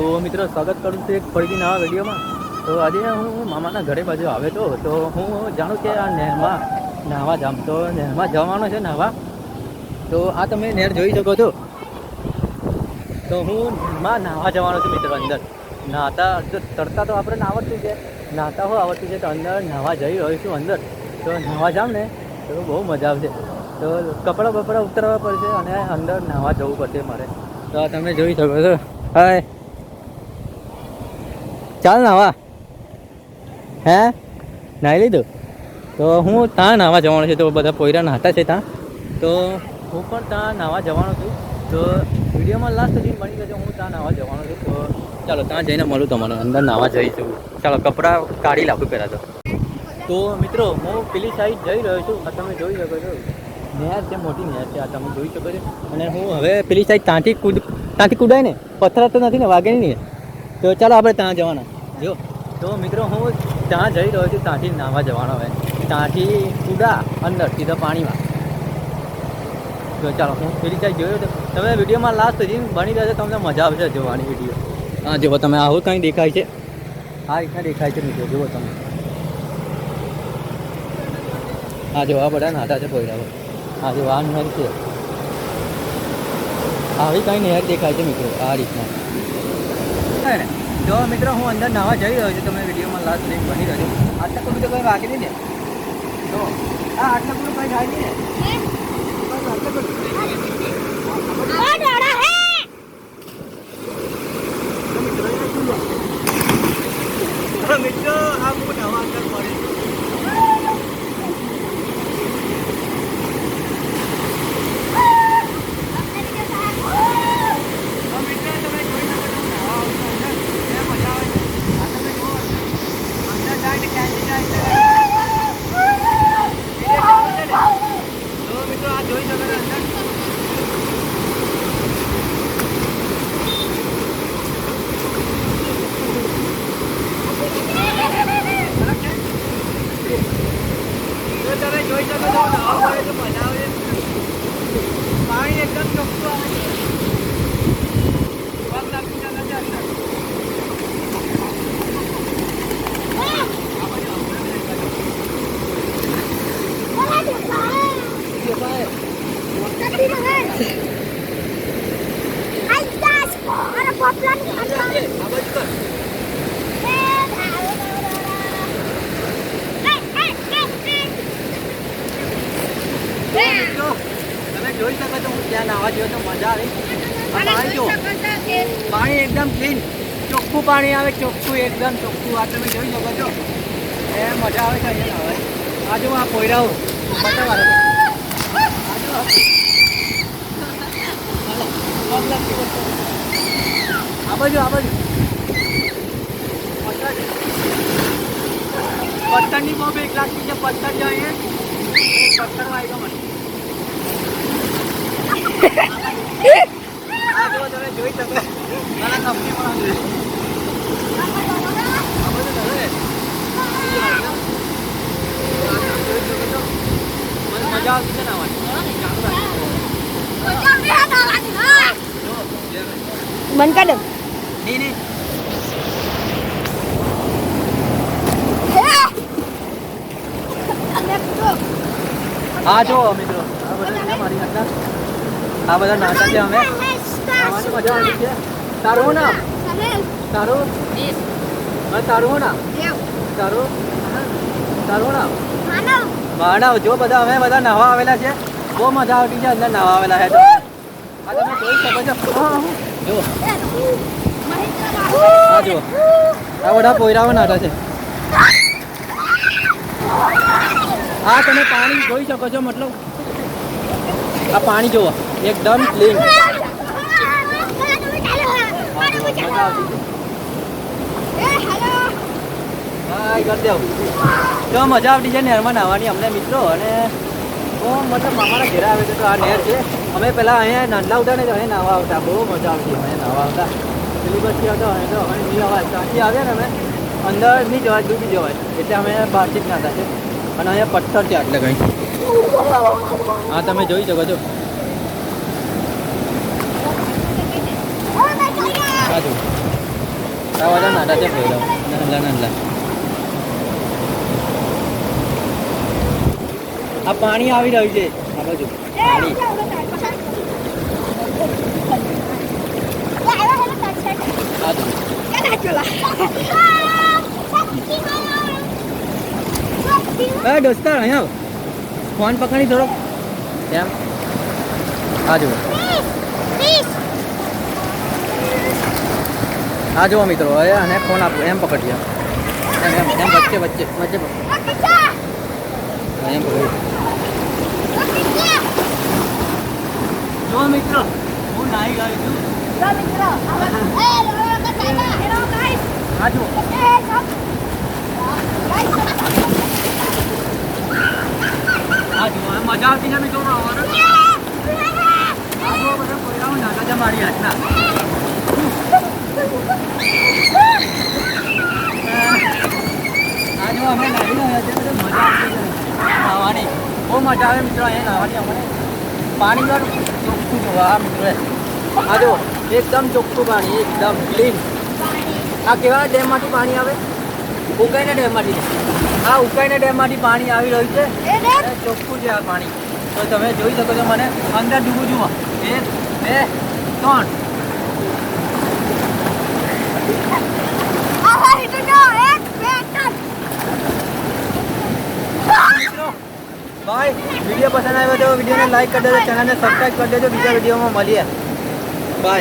તો મિત્રો, સ્વાગત કરું છું એક ફરીથી નવા વિડીયોમાં. તો આજે હું મામાના ઘરે બાજુ આવે તો તો હું જાણું કે આ નહેરમાં નાહવા જામ, તો નહેરમાં જવાનો છે નાહવા. તો આ તમે નહેર જોઈ શકો છો. તો હું નહેરમાં નાહવા જવાનો છું મિત્રો અંદર. નાહતા તરતા તો આપણે આવડતું છે. નાહતા હો આવડતું છે તો અંદર નાહવા જઈ રહ્યો છું અંદર. તો નાહવા જામ ને, તો બહુ મજા આવશે. તો કપડાં બપડા ઉતરવા પડશે અને અંદર નાહવા જવું પડશે મારે. તો આ તમે જોઈ શકો છો. હાય. ચાલ નાવા હે? નાહી લીધું? તો હું ત્યાં નાહવા જવાનો છે, તો બધા પોયરા નાહતા છે ત્યાં. તો હું પણ ત્યાં નાહવા જવાનો છું. તો વિડીયોમાં લાસ્ટ સુધી મળી ગયો હું ત્યાં નાહવા જવાનો છું. તો ચાલો, ત્યાં જઈને મળું તમને. અંદર નાહવા જઈશું. ચાલો, કપડાં કાઢી લાખું પહેલાં તો. તો મિત્રો, હું પેલી સાઈડ જઈ રહ્યો છું. તમે જોઈ શકો છો. નહેર છે મોટી નહેર છે, આ તમે જોઈ શકો છો. અને હું હવે પેલી સાઈડ ત્યાંથી કૂદ, ત્યાંથી કૂદાય ને. પથરા તો નથી ને, વાગે નહીં. તો ચાલો આપણે ત્યાં જવાના. જો, તો મિત્રો હું ત્યાં જઈ રહ્યો છું, ત્યાંથી નાહવા જવાનો હવે. ત્યાંથી ઉડા અંદર સીધા પાણીમાં. તો ચાલો, હું પેલી સાઈડ જોયો તો તમે વિડીયોમાં લાસ્ટ સુધી બની રહેશે તમને મજા આવશે જોવાની વીડિયો હા, જુઓ, તમે આવું કંઈ દેખાય છે? આ રીતના દેખાય છે મિત્રો, જુઓ તમે. હા જો આ બધા નાતા છે પોયરાઓ હા જો આ નહેર છે. આવી કંઈ નહેર દેખાય છે મિત્રો, આ રીતના. હે ને? તો મિત્રો હું અંદર નાવા જઈ રહ્યો છું તમે વિડીયોમાં લાસ્ટ લિંક બની રહ્યો છું આટલા કોઈ તો કોઈ વાગે નહીં ને? તો આ આટલા પૂરું કંઈ થાય નહીં ને? મિત્રો આ હું નવા અંદર પડે તો મિત્રો તમે જોઈ શકો છો નવા આવતા અંદર બે મજા આવે છે આ તમે જુઓ અંદર જાય ને ક્યાંથી જાય તો મિત્રો આ જોઈ શકો છો અંદર તો તમે જોઈ શકો છો નવા પડે તો મજા આવે છે પાણી એકદમ ચોખ્ખું આવે છે પગ લાગતું નથી અંદર આ બાજુ કર. મિત્રો તમે જોઈ શકો છો હું ત્યાં નાવા ગયો તો મજા આવે. પાણી જો. પાણી એકદમ ક્લીન ચોખ્ખું પાણી આવે ચોખ્ખું એકદમ ચોખ્ખું. આ તમે જોઈ શકો છો. એ મજા આવે છે અહીંયા હવે આ જો આ પોયરાઓ. બતાવવાનો આ બાજુ આ બાજુ. પથ્થરની બહુ એક લાખ પથ્થર જાય પથ્થરમાં આવી પથ્થર વાગ્યો મને આ જો તમે જોઈ શકો મારા કંપની પણ આવી આ બધું તમે જોઈ શકો છો મને મજા આવતી છે રાખજો. જો, બંધ આ જો મિત્રો આ બધા મારી અંદર આ બધા નાતા છે અમે. મજા આવતી છે. તારું નામ? તારું? હા, તારું નામ? તારું? તારું ના માનવ. જો બધા અમે બધા નાહવા આવેલા છે. બહુ મજા આવતી છે અંદર નાહવા આવેલા છે. આ હા. જો. આ બધા પોયરાઓ નાટા છે. આ તમે પાણી જોઈ શકો છો, મતલબ. આ પાણી જુઓ એકદમ ક્લીન હાય તો મજા આવતી છે નહેરમાં નાહવાની અમને મિત્રો અને બહુ મતલબ મામાના ઘેર આવે છે તો આ નહેર છે. અમે પહેલાં અહીંયા નાનલા આવતા ને અહીંયા નાહવા આવતા. બહુ મજા આવતી અહીંયા નાહવા આવતા. પેલી બસથી આવતા હવે તો અમે નહીં અવાજ ત્યાંથી આવ્યા ને અમે અંદર નહીં જવાય ડૂબી જવાય. એટલે અમે બહારથી જ નાતા છે. અને અહીંયા પથ્થર છે આટલે કંઈ. હા, તમે જોઈ શકો છો. આ જુઓ આ બધા નાના છે પોયરા નાના નાના આ પાણી આવી રહ્યું છે આ બાજુ પાણી દોસ્તર અહીંયા આવ. ફોન પકડી થોડો એમ આ જુઓ આ જુઓ મિત્રો હવે અને ફોન આપો. એમ પકડજે એમ એમ એમ વચ્ચે વચ્ચે વચ્ચે એમ પકડ. જો મિત્રો હું નાહી ગયો છું. મજા આવતી ને મિત્રો આવવાનું બધા પોયરાઓ નાના છે મારી હાથના આ જુઓ અમે નાહવાની બહુ મજા આવે મિત્રો અહીંયા નાહવાની અમને. પાણી પણ ચોખ્ખું જોવા આ મિત્રો આ જો એકદમ ચોખ્ખું પાણી એકદમ ક્લીન આ કેવા ડેમમાંથી પાણી આવે? ઉકાઈના ડેમમાંથી. આ ઉકાઈના ડેમમાંથી પાણી આવી રહ્યું છે. ચોખ્ખું છે આ પાણી. તો તમે જોઈ શકો છો મને અંદર ડૂબું જુઓ. એક બે ત્રણ મિત્રો ભાઈ વીડિયો પસંદ આવ્યો તો વિડીયોને લાઈક કરી દેજો, ચેનલને સબસ્ક્રાઈબ કરી દેજો, બીજા વિડીયોમાં મળીએ. બાય